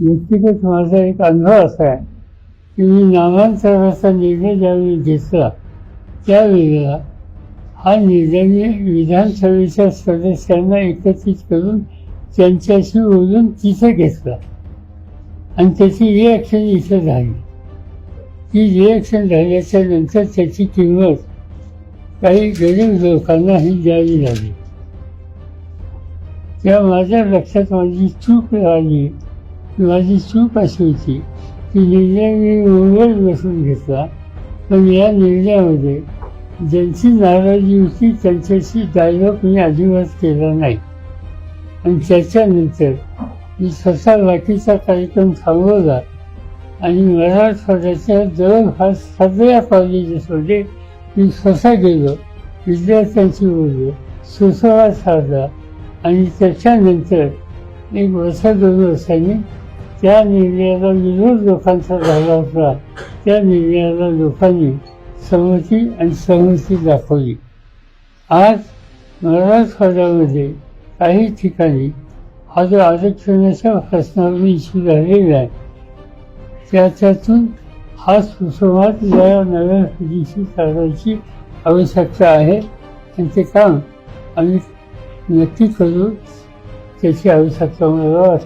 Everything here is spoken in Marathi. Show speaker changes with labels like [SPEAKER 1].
[SPEAKER 1] व्यक्तिगत माझा एक अनुभव असा आहे की मी नामांतराचा निर्णय ज्यावेळी घेतला त्यावेळेला हा निर्णय मी विधानसभेच्या सदस्यांना एकत्रित करून त्यांच्याशी बोलून तिथे घेतला. आणि त्याची रिॲक्शन इथं झाली. ती रिॲक्शन झाल्याच्यानंतर त्याची किंमत काही गरीब लोकांनाही द्यावी लागली. तेव्हा माझ्या लक्षात माझी चूक राहिली माझी चूक अशी होती की निर्णय मी मुंबईत बसून घेतला. पण या निर्णयामध्ये ज्यांची नाराजी होती त्यांच्याशी डायलॉग मी अजिबात केला नाही. आणि त्याच्यानंतर मी स्वतः बाकीचा कार्यक्रम थांबवला आणि मराठवाड्याच्या जवळपास सगळ्या कॉलेजेसमध्ये मी स्वतः गेलो विद्यार्थ्यांशी बोललो सुसंवाद साधला आणि त्याच्यानंतर एक वर्ष दोन वर्षांनी त्या निर्णयाला विरोध लोकांचा झाला होता त्या निर्णयाला लोकांनी सहमती आणि सहमती दाखवली. आज मराठवाड्यामध्ये काही ठिकाणी हा जो आरक्षणाच्या प्रश्नावर इश्यू झालेला आहे त्याच्यातून हा सुसंवाद या नव्या पिढीशी करायची आवश्यकता आहे. आणि ते काम आम्ही नक्की करू त्याची आवश्यकता मला वाटते.